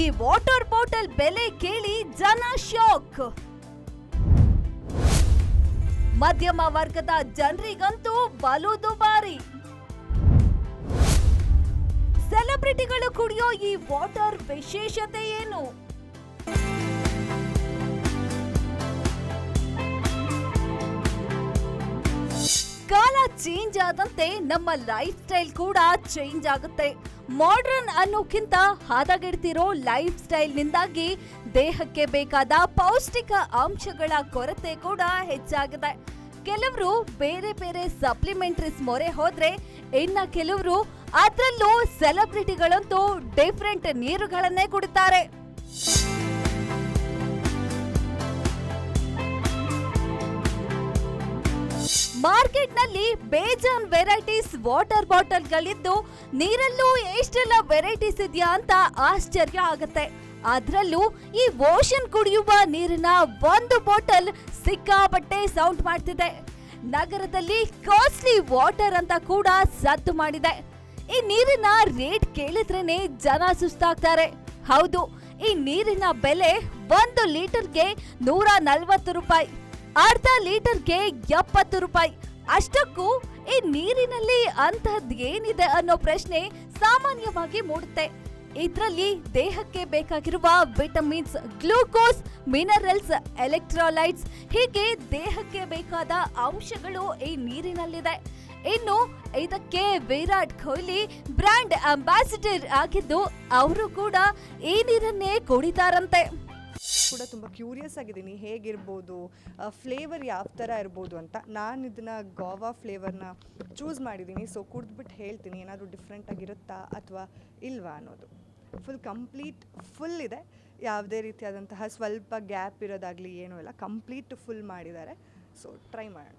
ಈ water bottle ಬೆಲೆ ಕೇಳಿ ಜನ ಶಾಕ್. ಮಧ್ಯಮ ವರ್ಗದ ಜನರಿಗಂತೂ ಬಲು ದುಬಾರಿ ಸೆಲೆಬ್ರಿಟಿಗಳು ಕುಡಿಯೋ ಈ ವಾಟರ್ ವಿಶೇಷತೆ ಏನು? ಚೇಂಜ್ ಆದಂತೆ ನಮ್ಮ ಲೈಫ್ ಸ್ಟೈಲ್ ಕೂಡ ಚೇಂಜ್ ಆಗುತ್ತೆ. ಮಾಡ್ರನ್ ಅನ್ನೋಕ್ಕಿಂತ ಹದಗೆಡ್ತಿರೋ ಲೈಫ್ ಸ್ಟೈಲ್ ನಿಂದಾಗಿ ದೇಹಕ್ಕೆ ಬೇಕಾದ ಪೌಷ್ಟಿಕ ಅಂಶಗಳ ಕೊರತೆ ಕೂಡ ಹೆಚ್ಚಾಗಿದೆ. ಕೆಲವರು ಬೇರೆ ಬೇರೆ ಸಪ್ಲಿಮೆಂಟ್ರೀಸ್ ಮೊರೆ ಹೋದ್ರೆ ಇನ್ನ ಕೆಲವರು ಅದರಲ್ಲೂ ಸೆಲೆಬ್ರಿಟಿಗಳಂತೂ ಡಿಫ್ರೆಂಟ್ ನೀರುಗಳನ್ನೇ ಕುಡಿತಾರೆ. ಮಾರ್ಕೆಟ್ನಲ್ಲಿ ಬೇಜಾನ್ ವೆರೈಟೀಸ್ ವಾಟರ್ ಬಾಟಲ್ಗಳಿದ್ದು ನೀರಲ್ಲೂ ಎಷ್ಟೆಲ್ಲ ವೆರೈಟೀಸ್ ಇದೆಯಾ ಅಂತ ಆಶ್ಚರ್ಯ ಆಗುತ್ತೆ. ಅದ್ರಲ್ಲೂ ಈ ಓಷನ್ ಕುಡಿಯುವ ನೀರಿನ ಒಂದು ಬಾಟಲ್ ಸಿಕ್ಕಾಪಟ್ಟೆ ಸೌಂಡ್ ಮಾಡ್ತಿದೆ. ನಗರದಲ್ಲಿ ಕಾಸ್ಟ್ಲಿ ವಾಟರ್ ಅಂತ ಕೂಡ ಸದ್ದು ಮಾಡಿದೆ. ಈ ನೀರಿನ ರೇಟ್ ಕೇಳಿದ್ರೇನೆ ಜನ ಸುಸ್ತಾಗ್ತಾರೆ. ಹೌದು, ಈ ನೀರಿನ ಬೆಲೆ ಒಂದು ಲೀಟರ್ಗೆ ನೂರ ನಲ್ವತ್ತು ರೂಪಾಯಿ. ಅರ್ಧ ಲೀಟರ್ಗೆ ಎಪ್ಪತ್ತು ರೂಪಾಯಿ. ಅಷ್ಟಕ್ಕೂ ಈ ನೀರಿನಲ್ಲಿ ಅಂತಹದ್ದು ಏನಿದೆ ಅನ್ನೋ ಪ್ರಶ್ನೆ ಸಾಮಾನ್ಯವಾಗಿ ಮೂಡುತ್ತೆ. ಇದರಲ್ಲಿ ದೇಹಕ್ಕೆ ಬೇಕಾಗಿರುವ ವಿಟಮಿನ್ಸ್, ಗ್ಲೂಕೋಸ್, ಮಿನರಲ್ಸ್, ಎಲೆಕ್ಟ್ರೋಲೈಟ್ಸ್, ಹೀಗೆ ದೇಹಕ್ಕೆ ಬೇಕಾದ ಅಂಶಗಳು ಈ ನೀರಿನಲ್ಲಿದೆ. ಇನ್ನು ಇದಕ್ಕೆ ವಿರಾಟ್ ಕೊಹ್ಲಿ ಬ್ರ್ಯಾಂಡ್ ಅಂಬಾಸಿಡರ್ ಆಗಿದ್ದು, ಅವರು ಕೂಡ ಈ ನೀರನ್ನೇ ಕುಡಿತಾರಂತೆ. ಕೂಡ ತುಂಬ ಕ್ಯೂರಿಯಸ್ ಆಗಿದ್ದೀನಿ ಹೇಗಿರ್ಬೋದು? ಫ್ಲೇವರ್ ಯಾವ ಥರ ಇರ್ಬೋದು ಅಂತ. ನಾನು ಇದನ್ನು ಗೋವಾ ಫ್ಲೇವರ್ನ ಚೂಸ್ ಮಾಡಿದ್ದೀನಿ ಸೊ ಕುಡಿದ್ಬಿಟ್ಟು ಹೇಳ್ತೀನಿ. ಏನಾದರೂ ಡಿಫ್ರೆಂಟ್ ಆಗಿರುತ್ತಾ ಅಥವಾ ಇಲ್ವಾ ಅನ್ನೋದು. ಫುಲ್ ಕಂಪ್ಲೀಟ್ ಫುಲ್ ಇದೆ. ಯಾವುದೇ ರೀತಿಯಾದಂತಹ ಸ್ವಲ್ಪ ಗ್ಯಾಪ್ ಇರೋದಾಗಲಿ ಏನೂ ಇಲ್ಲ. ಕಂಪ್ಲೀಟ್ ಫುಲ್ ಮಾಡಿದ್ದಾರೆ. ಸೊ ಟ್ರೈ ಮಾಡೋಣ.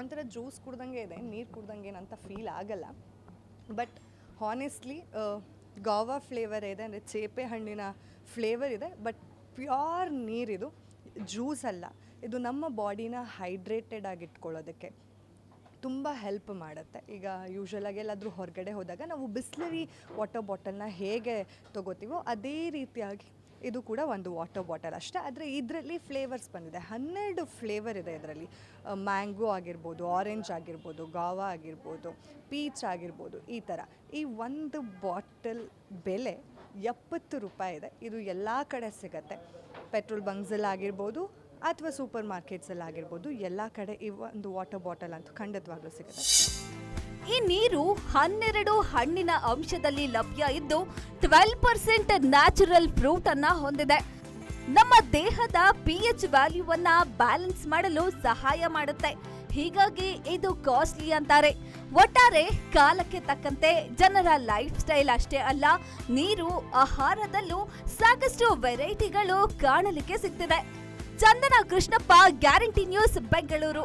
ಒಂಥರ ಜ್ಯೂಸ್ ಕುಡ್ದಂಗೆ ಇದೆ. ನೀರು ಕುಡ್ದಂಗೆ ಏನಂತ ಫೀಲ್ ಆಗಲ್ಲ. ಬಟ್ ಹಾನೆಸ್ಟ್ಲಿ ಗಾವಾ ಫ್ಲೇವರ್ ಇದೆ, ಅಂದರೆ ಚೇಪೆ ಹಣ್ಣಿನ ಫ್ಲೇವರ್ ಇದೆ ಬಟ್ ಪ್ಯೂರ್ ನೀರಿದು ಜ್ಯೂಸ್ ಅಲ್ಲ. ಇದು ನಮ್ಮ ಬಾಡಿನ ಹೈಡ್ರೇಟೆಡ್ ಆಗಿಟ್ಕೊಳ್ಳೋದಕ್ಕೆ ತುಂಬ ಹೆಲ್ಪ್ ಮಾಡುತ್ತೆ. ಈಗ ಯೂಶ್ವಲಾಗಿ ಎಲ್ಲಾದರೂ ಹೊರಗಡೆ ಹೋದಾಗ ನಾವು ಬಿಸ್ಲರಿ ವಾಟರ್ ಬಾಟಲ್ನ ಹೇಗೆ ತೊಗೋತೀವೋ, ಅದೇ ರೀತಿಯಾಗಿ ಇದು ಕೂಡ ಒಂದು ವಾಟರ್ ಬಾಟಲ್ ಅಷ್ಟೇ. ಆದರೆ ಇದರಲ್ಲಿ ಫ್ಲೇವರ್ಸ್ ಬಂದಿದೆ. ಹನ್ನೆರಡು ಫ್ಲೇವರ್ ಇದೆ ಇದರಲ್ಲಿ. ಮ್ಯಾಂಗೋ ಆಗಿರ್ಬೋದು ಆರೆಂಜ್ ಆಗಿರ್ಬೋದು, ಗಾವಾ ಆಗಿರ್ಬೋದು ಪೀಚ್ ಆಗಿರ್ಬೋದು, ಈ ಥರ ಈ ಒಂದು ಬಾಟಲ್ ಬೆಲೆ ಎಪ್ಪತ್ತು ರೂಪಾಯಿ ಇದೆ. ಇದು ಎಲ್ಲ ಕಡೆ ಸಿಗತ್ತೆ. ಪೆಟ್ರೋಲ್ ಬಂಕ್ಸಲ್ಲಿ ಆಗಿರ್ಬೋದು ಅಥವಾ ಸೂಪರ್ ಮಾರ್ಕೆಟ್ಸಲ್ಲಿ ಆಗಿರ್ಬೋದು, ಎಲ್ಲ ಕಡೆ ಈ ಒಂದು ವಾಟರ್ ಬಾಟಲ್ ಅಂತೂ ಖಂಡಿತವಾಗ್ಲೂ ಸಿಗುತ್ತೆ. ಈ ನೀರು ಹನ್ನೆರಡು ಹಣ್ಣಿನ ಅಂಶದಲ್ಲಿ ಲಭ್ಯ ಇದ್ದು ಟ್ವೆಲ್ ಪರ್ಸೆಂಟ್ ನ್ಯಾಚುರಲ್ ಫ್ರೂಟ್ ಅನ್ನ ಹೊಂದಿದೆ. ನಮ್ಮ ದೇಹದ ಪಿ ಎಚ್ ವ್ಯಾಲ್ಯೂವನ್ನ ಬ್ಯಾಲೆನ್ಸ್ ಮಾಡಲು ಸಹಾಯ ಮಾಡುತ್ತೆ. ಹೀಗಾಗಿ ಇದು ಕಾಸ್ಟ್ಲಿ ಅಂತಾರೆ. ಒಟ್ಟಾರೆ ಕಾಲಕ್ಕೆ ತಕ್ಕಂತೆ ಜನರ ಲೈಫ್ ಸ್ಟೈಲ್ ಅಷ್ಟೇ ಅಲ್ಲ, ನೀರು, ಆಹಾರದಲ್ಲೂ ಸಾಕಷ್ಟು ವೆರೈಟಿಗಳು ಕಾಣಲಿಕ್ಕೆ ಸಿಗ್ತಿದೆ. Chandana Krishnappa, Guarantee News, Bengaluru.